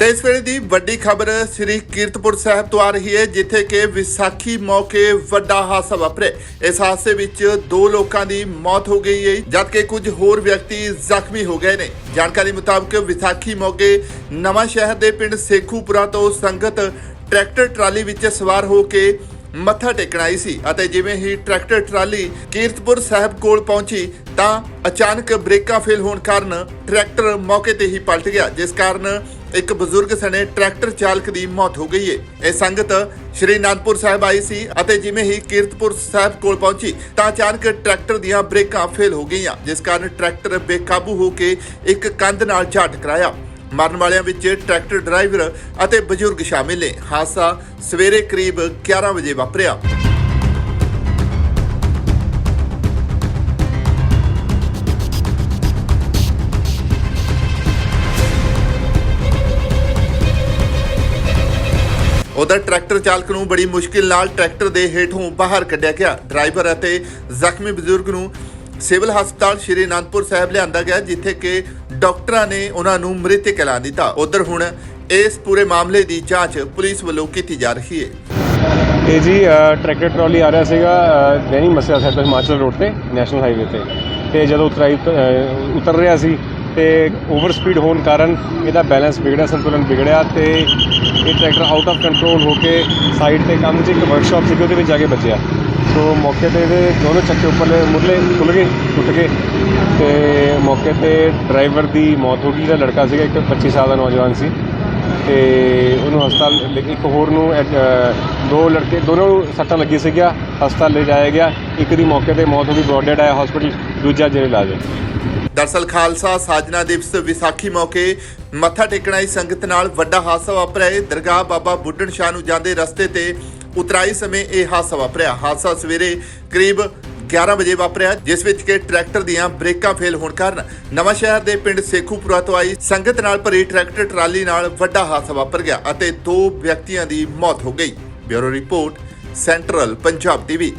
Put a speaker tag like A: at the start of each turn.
A: ਤੇ ਇਸ ਵੇਲੇ ਦੀ ਵੱਡੀ ਖਬਰ ਸ੍ਰੀ ਕੀਰਤਪੁਰ ਸਾਹਿਬ ਤੋਂ ਆ ਰਹੀ ਹੈ, ਜਿੱਥੇ ਕਿ ਵਿਸਾਖੀ ਮੌਕੇ ਵੱਡਾ ਹਾਦਸਾ ਵਾਪਰਿਆ। ਇਸ ਹਾਦਸੇ ਵਿੱਚ ਦੋ ਲੋਕਾਂ ਦੀ ਮੌਤ ਹੋ ਗਈ ਹੈ, ਜਦਕਿ ਕੁਝ ਹੋਰ ਵਿਅਕਤੀ ਜ਼ਖਮੀ ਹੋ ਗਏ ਨੇ। ਜਾਣਕਾਰੀ ਮੁਤਾਬਕ ਵਿਸਾਖੀ ਮੌਕੇ ਨਵਾਂ ਸ਼ਹਿਰ ਦੇ ਪਿੰਡ ਸੇਖੂਪੁਰਾ ਤੋਂ ਸੰਗਤ ਟਰੈਕਟਰ ਟਰਾਲੀ ਵਿੱਚ ਸਵਾਰ ਹੋ ਕੇ ਮੱਥਾ ਟੇਕਣ ਆਈ ਸੀ ਅਤੇ ਜਿਵੇਂ ਹੀ ਟਰੈਕਟਰ ਟਰਾਲੀ ਕੀਰਤਪੁਰ ਸਾਹਿਬ ਕੋਲ ਪਹੁੰਚੀ, ਤਾਂ ਅਚਾਨਕ ਬ੍ਰੇਕਾਂ ਫੇਲ ਹੋਣ ਕਾਰਨ ਟਰੈਕਟਰ ਮੌਕੇ ਤੇ ਹੀ ਪਲਟ ਗਿਆ, ਜਿਸ ਕਾਰਨ ਇੱਕ ਬਜ਼ੁਰਗ ਸਣੇ ਟਰੈਕਟਰ ਚਾਲਕ ਦੀ ਮੌਤ ਹੋ ਗਈ ਹੈ ਇਹ ਸੰਗਤ ਸ਼੍ਰੀ ਅਨੰਦਪੁਰ ਸਾਹਿਬ ਆਈ ਸੀ ਅਤੇ ਜਿਵੇਂ ਹੀ ਕੀਰਤਪੁਰ ਸਾਹਿਬ ਕੋਲ ਪਹੁੰਚੀ ਤਾਂ ਅਚਾਨਕ ਟਰੈਕਟਰ ਦੀਆਂ ਬ੍ਰੇਕਾਂ ਫੇਲ ਹੋ ਗਈਆਂ, ਜਿਸ ਕਾਰਨ ਟਰੈਕਟਰ ਬੇਕਾਬੂ ਹੋ ਕੇ ਇੱਕ ਕੰਧ ਨਾਲ ਜਾ ਟਕਰਾਇਆ। ਮਰਨ ਵਾਲਿਆਂ ਵਿੱਚ ਟਰੈਕਟਰ ਡਰਾਈਵਰ ਅਤੇ ਬਜ਼ੁਰਗ ਸ਼ਾਮਿਲ ਨੇ। ਹਾਦਸਾ ਸਵੇਰੇ ਕਰੀਬ 11 ਵਜੇ ਵਾਪਰਿਆ। ਉਧਰ ਟਰੈਕਟਰ ਚਾਲਕ ਨੂੰ ਬੜੀ ਮੁਸ਼ਕਿਲ ਨਾਲ ਟਰੈਕਟਰ ਦੇ ਹੇਠੋਂ ਬਾਹਰ ਕੱਢਿਆ ਗਿਆ। ਡਰਾਈਵਰ ਅਤੇ ਜ਼ਖਮੀ ਬਜ਼ੁਰਗ ਨੂੰ ਸਿਵਲ ਹਸਪਤਾਲ ਸ਼੍ਰੀ ਅਨੰਦਪੁਰ ਸਾਹਿਬ ਲਿਆਂਦਾ ਗਿਆ ਜਿੱਥੇ ਕਿ ਡਾਕਟਰਾਂ ਨੇ ਉਹਨਾਂ ਨੂੰ ਮ੍ਰਿਤਕ ਐਲਾਨ ਦਿੱਤਾ। ਉਧਰ ਹੁਣ ਇਸ ਪੂਰੇ ਮਾਮਲੇ ਦੀ ਜਾਂਚ ਪੁਲਿਸ ਵੱਲੋਂ ਕੀਤੀ ਜਾ ਰਹੀ ਹੈ।
B: ਇਹ ਜੀ ਟਰੈਕਟਰ ਟਰਾਲੀ ਆ ਰਿਹਾ ਸੀਗਾ ਅ, ਮਸਿਆ ਸਾਹਿਬ ਤੋਂ ਹਿਮਾਚਲ ਰੋਡ ਤੇ ਨੈਸ਼ਨਲ ਹਾਈਵੇ ਤੇ। ਤੇ ਜਦੋਂ ਉਤਰਾਈ ਉਤਰ ਰਿਹਾ ਸੀ ਤੇ ਓਵਰ ਸਪੀਡ ਹੋਣ ਕਾਰਨ ਇਹਦਾ ਬੈਲੈਂਸ ਵਿਗੜਿਆ ਸੰਤੁਲਨ ਵਿਗੜਿਆ ਤੇ ਇਹ ਟਰੈਕਟਰ ਆਊਟ ਆਫ ਕੰਟਰੋਲ ਹੋ ਕੇ ਸਾਈਡ ਤੇ ਕੰਮ 'ਚ ਇੱਕ ਵਰਕਸ਼ਾਪ ਸੀ ਉਹਦੇ ਵਿੱਚ ਜਾ ਕੇ ਬਚਿਆ ਸੋ ਮੌਕੇ ਤੇ ਇਹਦੇ ਦੋਨੋਂ ਚੱਕੇ ਉੱਪਰਲੇ ਮੁੱਢਲੇ ਖੁੱਲ ਗਏ, ਟੁੱਟ ਗਏ ਤੇ ਮੌਕੇ ਤੇ ਡਰਾਈਵਰ ਦੀ ਮੌਤ ਹੋ ਗਈ, ਜਿਹੜਾ ਲੜਕਾ ਸੀਗਾ, ਇੱਕ 25 ਸਾਲ ਦਾ ਨੌਜਵਾਨ ਸੀ ਤੇ ਉਹਨੂੰ ਹਸਪਤਾਲ ਇੱਕ ਹੋਰ ਨੂੰ ਐਡ- ਦੋ ਲੜਕੇ, ਦੋਨੋਂ ਸੱਟਾਂ ਲੱਗੀ ਸੀਗੀਆਂ, ਹਸਪਤਾਲ ਲੈ ਜਾਇਆ ਗਿਆ। ਇੱਕ ਦੀ ਮੌਕੇ ਤੇ ਮੌਤ ਹੋ ਗਈ ਬ੍ਰੌਡਡ ਆਇਆ ਹਸਪੀਟਲ ਦੂਜਾ ਜਿਹੜੇ ਇਲਾਜ ਹੈ
A: ਦਰਸਲ ਖਾਲਸਾ ਸਾਜਨਾ ਦਿਵਸ ਵਿਸਾਖੀ ਮੌਕੇ ਮੱਥਾ ਟੇਕਣ ਆਈ ਸੰਗਤ ਨਾਲ ਵੱਡਾ ਹਾਦਸਾ ਵਾਪਰਿਆ। ਹੈ ਦਰਗਾਹ ਬਾਬਾ ਬੁੱਢਣ ਸ਼ਾਹ ਨੂੰ ਜਾਂਦੇ ਰਸਤੇ ਤੇ ਉਤਰਾਈ ਸਮੇਂ ਇਹ ਹਾਦਸਾ ਵਾਪਰਿਆ। ਹਾਦਸਾ ਸਵੇਰੇ ਕਰੀਬ 11 ਵਜੇ ਵਾਪਰਿਆ, ਜਿਸ ਵਿੱਚ ਕਿ ਟਰੈਕਟਰ ਦੀਆਂ ਬ੍ਰੇਕਾਂ ਫੇਲ ਹੋਣ ਕਾਰਨ ਨਵਾਂ ਸ਼ਹਿਰ ਦੇ ਪਿੰਡ ਸੇਖੂਪੁਰਾ ਤੋਂ ਆਈ ਸੰਗਤ ਨਾਲ ਭਰੀ ਟਰੈਕਟਰ ਟਰਾਲੀ ਨਾਲ ਵੱਡਾ ਹਾਦਸਾ ਵਾਪਰ ਗਿਆ ਅਤੇ ਦੋ ਵਿਅਕਤੀਆਂ ਦੀ ਮੌਤ ਹੋ ਗਈ। Bureau report, central Punjab TV.